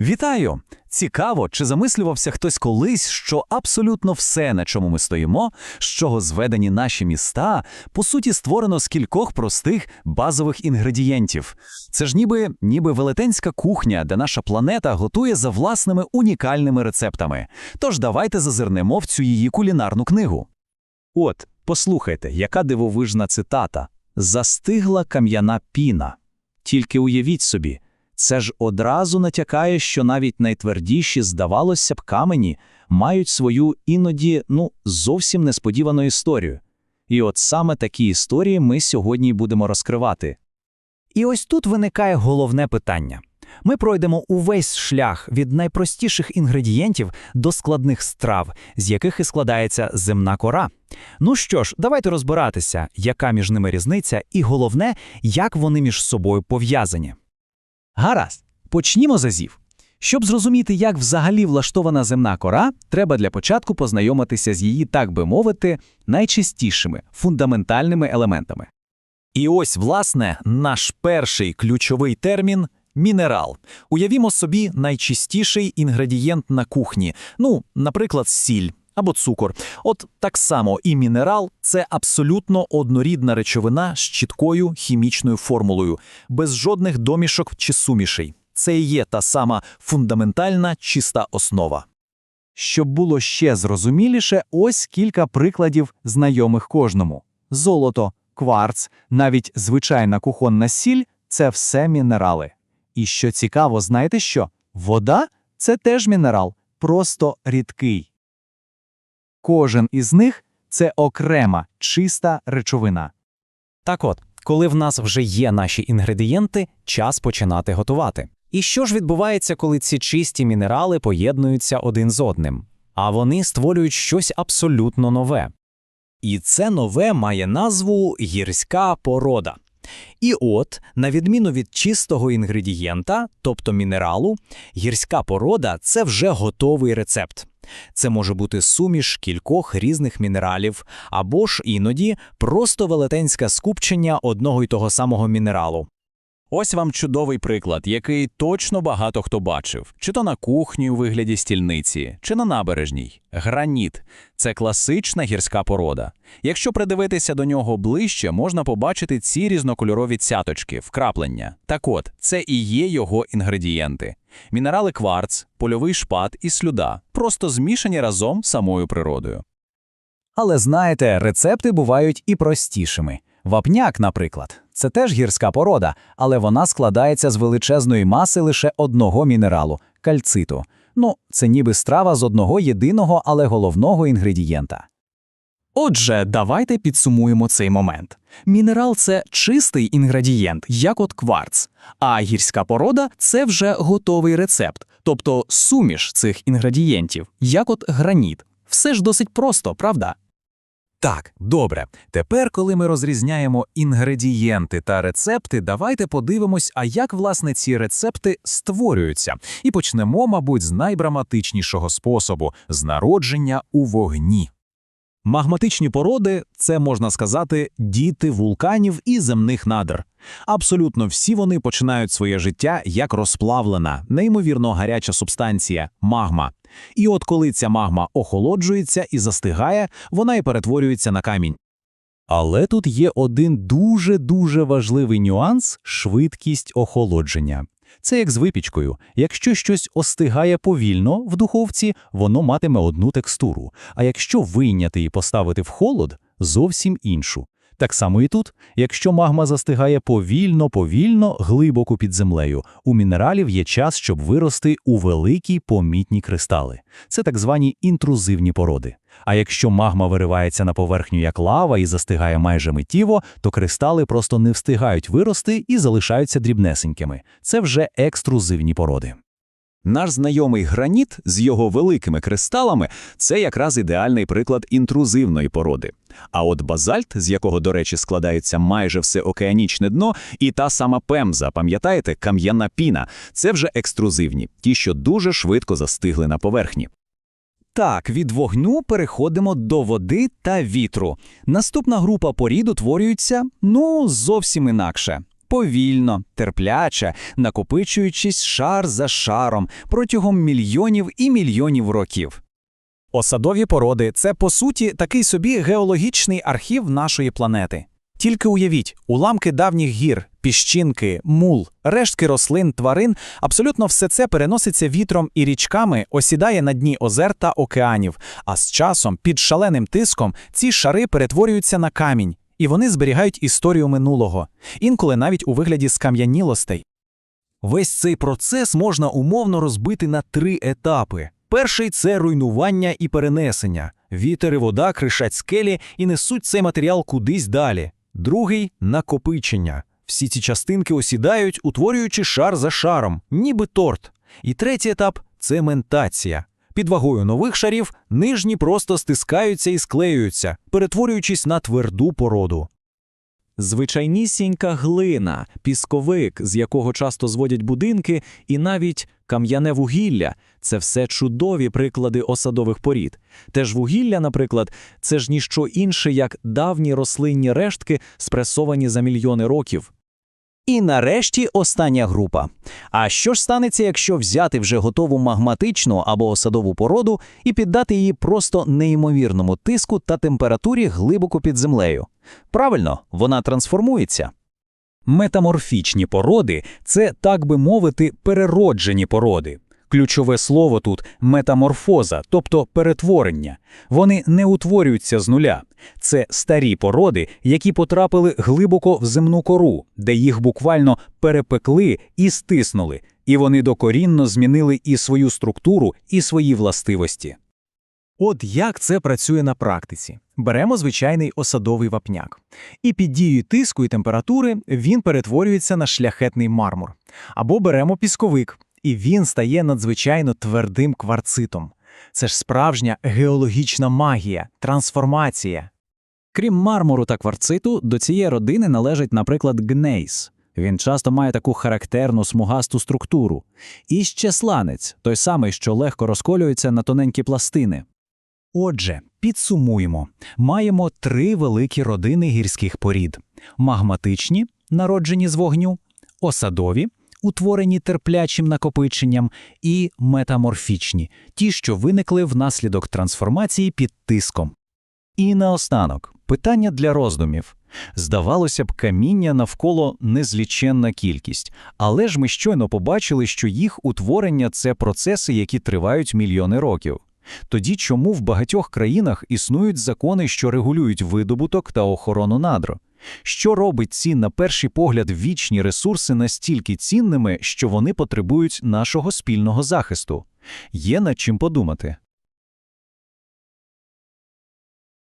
Вітаю! Цікаво, чи замислювався хтось колись, що абсолютно все, на чому ми стоїмо, з чого зведені наші міста, по суті, створено з кількох простих базових інгредієнтів. Це ж ніби, ніби велетенська кухня, де наша планета готує за власними унікальними рецептами. Тож давайте зазирнемо в цю її кулінарну книгу. От, послухайте, яка дивовижна цитата. Застигла кам'яна піна. Тільки уявіть собі, це ж одразу натякає, що навіть найтвердіші, здавалося б, камені мають свою іноді, ну, зовсім несподівану історію. І от саме такі історії ми сьогодні будемо розкривати. І ось тут виникає головне питання. Ми пройдемо увесь шлях від найпростіших інгредієнтів до складних страв, з яких і складається земна кора. Ну що ж, давайте розбиратися, яка між ними різниця, і головне, як вони між собою пов'язані. Гаразд, почнімо з азів. Щоб зрозуміти, як взагалі влаштована земна кора, треба для початку познайомитися з її, так би мовити, найчастішими фундаментальними елементами. І ось, власне, наш перший ключовий термін мінерал. Уявімо собі найчистіший інгредієнт на кухні, ну, наприклад, сіль або цукор. От так само і мінерал це абсолютно однорідна речовина з чіткою хімічною формулою, без жодних домішок чи сумішей. Це і є та сама фундаментальна чиста основа. Щоб було ще зрозуміліше, ось кілька прикладів знайомих кожному: золото, кварц, навіть звичайна кухонна сіль це все мінерали. І що цікаво, знаєте що? Вода це теж мінерал, просто рідкий. Кожен із них це окрема чиста речовина. Так от, коли в нас вже є наші інгредієнти, час починати готувати. І що ж відбувається, коли ці чисті мінерали поєднуються один з одним? А вони створюють щось абсолютно нове. І це нове має назву гірська порода. І от, на відміну від чистого інгредієнта, тобто мінералу, гірська порода це вже готовий рецепт. Це може бути суміш кількох різних мінералів, або ж іноді просто велетенське скупчення одного й того самого мінералу. Ось вам чудовий приклад, який точно багато хто бачив, чи то на кухні у вигляді стільниці, чи на набережній. Граніт це класична гірська порода. Якщо придивитися до нього ближче, можна побачити ці різнокольорові цяточки, вкраплення. Так от, це і є його інгредієнти. Мінерали кварц, польовий шпат і слюда, просто змішані разом самою природою. Але знаєте, рецепти бувають і простішими. Вапняк, наприклад, це теж гірська порода, але вона складається з величезної маси лише одного мінералу кальциту. Ну, це ніби страва з одного єдиного, але головного інгредієнта. Отже, давайте підсумуємо цей момент. Мінерал це чистий інгредієнт, як от кварц, а гірська порода це вже готовий рецепт, тобто суміш цих інгредієнтів, як от граніт. Все ж досить просто, правда? Так, добре. Тепер, коли ми розрізняємо інгредієнти та рецепти, давайте подивимось, а як власне ці рецепти створюються. І почнемо, мабуть, з найбраматичнішого способу з народження у вогні. Магматичні породи це можна сказати діти вулканів і земних надр. Абсолютно всі вони починають своє життя як розплавлена, неймовірно гаряча субстанція магма. І от коли ця магма охолоджується і застигає, вона і перетворюється на камінь. Але тут є один дуже-дуже важливий нюанс швидкість охолодження. Це як з випічкою. Якщо щось остигає повільно в духовці, воно матиме одну текстуру, а якщо вийняти і поставити в холод, зовсім іншу. Так само і тут, якщо магма застигає повільно, повільно, глибоко під землею, у мінералів є час, щоб вирости у великі помітні кристали. Це так звані інтрузивні породи. А якщо магма виривається на поверхню як лава і застигає майже миттєво, то кристали просто не встигають вирости і залишаються дрібнесенькими. Це вже екструзивні породи. Наш знайомий граніт з його великими кристалами це якраз ідеальний приклад інтрузивної породи. А от базальт, з якого, до речі, складається майже все океанічне дно, і та сама пемза, пам'ятаєте, кам'яна піна, це вже екструзивні, ті, що дуже швидко застигли на поверхні. Так, від вогню переходимо до води та вітру. Наступна група порід утворюється, ну, зовсім інакше. Повільно, терпляче, накопичуючись шар за шаром протягом мільйонів і мільйонів років. Осадові породи це по суті такий собі геологічний архів нашої планети. Тільки уявіть, уламки давніх гір, піщинки, мул, рештки рослин, тварин абсолютно все це переноситься вітром і річками, осідає на дні озер та океанів, а з часом, під шаленим тиском, ці шари перетворюються на камінь, і вони зберігають історію минулого, інколи навіть у вигляді скам'янілостей. Весь цей процес можна умовно розбити на три етапи. Перший це руйнування і перенесення. Вітер і вода кришать скелі і несуть цей матеріал кудись далі. Другий накопичення. Всі ці частинки осідають, утворюючи шар за шаром, ніби торт. І третій етап це ментація. Під вагою нових шарів нижні просто стискаються і склеюються, перетворюючись на тверду породу. Звичайнісінька глина, пісковик, з якого часто зводять будинки, і навіть кам'яне вугілля це все чудові приклади осадових порід. Теж вугілля, наприклад, це ж ніщо інше, як давні рослинні рештки, спресовані за мільйони років. І нарешті остання група. А що ж станеться, якщо взяти вже готову магматичну або осадову породу і піддати її просто неймовірному тиску та температурі глибоко під землею? Правильно, вона трансформується. Метаморфічні породи це, так би мовити, перероджені породи. Ключове слово тут метаморфоза, тобто перетворення. Вони не утворюються з нуля. Це старі породи, які потрапили глибоко в земну кору, де їх буквально перепекли і стиснули, і вони докорінно змінили і свою структуру, і свої властивості. От як це працює на практиці. Беремо звичайний осадовий вапняк. І під дією тиску і температури він перетворюється на шляхетний мармур. Або беремо пісковик, і він стає надзвичайно твердим кварцитом. Це ж справжня геологічна магія, трансформація. Крім мармуру та кварциту, до цієї родини належить, наприклад, гнейс. Він часто має таку характерну смугасту структуру. І ще сланець, той самий, що легко розколюється на тоненькі пластини. Отже, підсумуємо. Маємо три великі родини гірських порід: магматичні, народжені з вогню, осадові, утворені терплячим накопиченням, і метаморфічні, ті, що виникли внаслідок трансформації під тиском. І наостанок питання для роздумів. Здавалося б, каміння навколо незліченна кількість, але ж ми щойно побачили, що їх утворення це процеси, які тривають мільйони років. Тоді чому в багатьох країнах існують закони, що регулюють видобуток та охорону надр? Що робить ці, на перший погляд, вічні ресурси настільки цінними, що вони потребують нашого спільного захисту? Є над чим подумати.